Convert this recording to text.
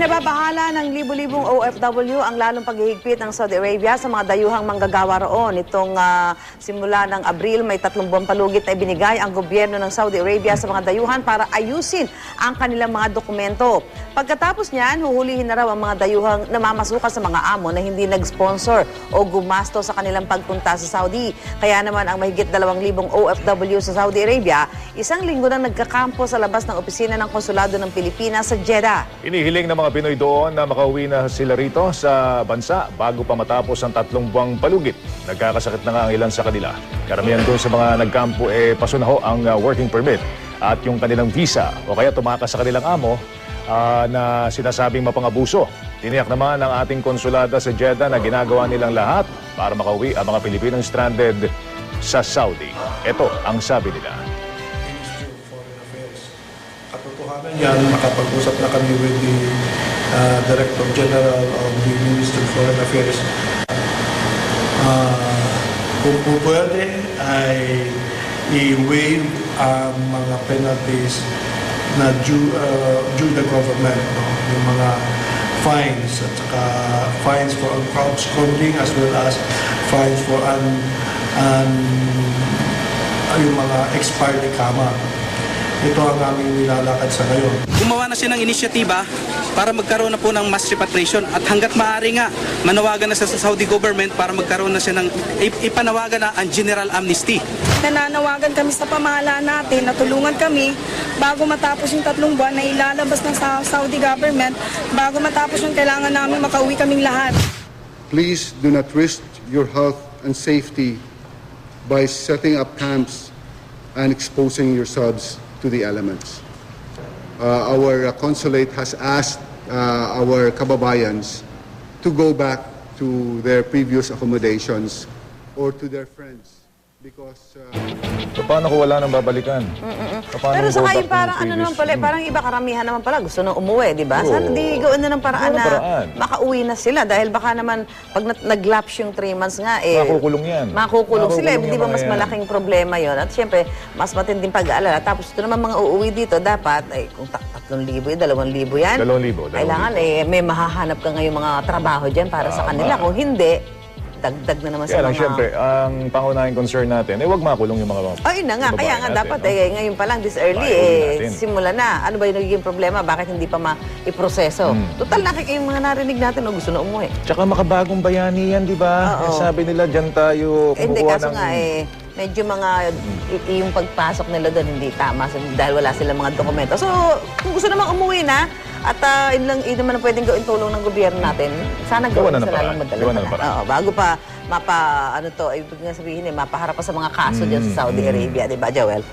Ibinababahala ng libu-libong OFW ang lalong paghihigpit ng Saudi Arabia sa mga dayuhang manggagawa roon. Itong ah, simula ng Abril, may tatlong buwang palugit na ibinigay ang gobyerno ng Saudi Arabia sa mga dayuhan para ayusin ang kanilang mga dokumento. Pagkatapos niyan, huhulihin na raw ang mga dayuhang namamasukan sa mga amo na hindi nag-sponsor o gumasto sa kanilang pagpunta sa Saudi. Kaya naman ang mahigit dalawang libong OFW sa Saudi Arabia, isang linggo na nagkakampo sa labas ng opisina ng konsulado ng Pilipinas sa Jeddah. Inihiling ng mga Pinoy doon na makauwi na sila rito sa bansa bago pa matapos ang tatlong buwang palugit. Nagkakasakit na nga ang ilan sa kanila. Karamihan doon sa mga nagkampo eh pasunaho ang uh, working permit at yung kanilang visa o kaya tumakas sa kanilang amo ah, na sinasabing mapangabuso. Tiniyak naman ng ating konsulada sa Jeddah na ginagawa nilang lahat para makauwi ang mga Pilipinong stranded sa Saudi. Ito ang sabi nila. Yan, nakapag-usap na kami with the uh, Director General of the Ministry of Foreign Affairs. Ah, kung po pwede ay i-waive ang mga penalties na due, uh, due the government, no? yung mga fines at saka fines for absconding as well as fines for un, un, yung mga expired kama. Ito ang aming nilalakad sa ngayon. gumawa na siya ng inisyatiba para magkaroon na po ng mass repatriation at hanggat maaari nga manawagan na siya sa Saudi government para magkaroon na siya ng ip- ipanawagan na ang general amnesty. Nananawagan kami sa pamahalaan natin na tulungan kami bago matapos yung tatlong buwan na ilalabas ng Sa- Saudi government, bago matapos yung kailangan namin makauwi kaming lahat. Please do not risk your health and safety by setting up camps and exposing yourselves to the elements. Uh, our uh, consulate has asked uh, our kababayans to go back to their previous accommodations or to their friends because uh, So, paano kung wala nang babalikan? Paano Pero go sa back kayo to parang ano naman pala, parang iba karamihan naman pala gusto nang umuwi, di ba? Oo. Sana di gawin na ng paraan na paraan? makauwi na sila dahil baka naman pag nat- nag-lapse yung 3 months nga eh Makukulong yan. Makukulong sila, eh. Di ba yung mas yan. malaking problema 'yon. At syempre, mas matinding pag-aalala. Tapos ito naman mga uuwi dito, dapat ay kung ta- 3,000 yan, 2,000 yan. 2,000, 2,000. Kailangan eh may mahahanap ka ngayong mga trabaho diyan para sa kanila. Kung hindi, dagdag na naman Kaya sa lang, mga syempre, ang pangunahing concern natin, eh, huwag makulong yung mga Ay na nga, kaya nga natin, dapat no? eh, ngayon pa lang, this early, eh, natin. simula na. Ano ba yung nagiging problema? Bakit hindi pa ma-iproseso? Hmm. Total, nakik yung mga narinig natin, no, gusto na umuwi. Tsaka makabagong bayani yan, di ba? Eh, Sabi nila, dyan tayo Eh, hindi, kumukuha kaso ng... nga eh, medyo mga, yung pagpasok nila doon hindi tama dahil wala silang mga dokumento. So, kung gusto namang umuwi na, at uh, yun, lang, yun naman ang pwedeng gawin tulong ng gobyerno natin, sana Gawa gawin na ng sa lalong paraan. madali. Gawa na ng paraan. Oo, bago pa mapa, ano to, ibig nga sabihin eh, mapaharap pa sa mga kaso dyan sa Saudi Arabia, di ba, Joel?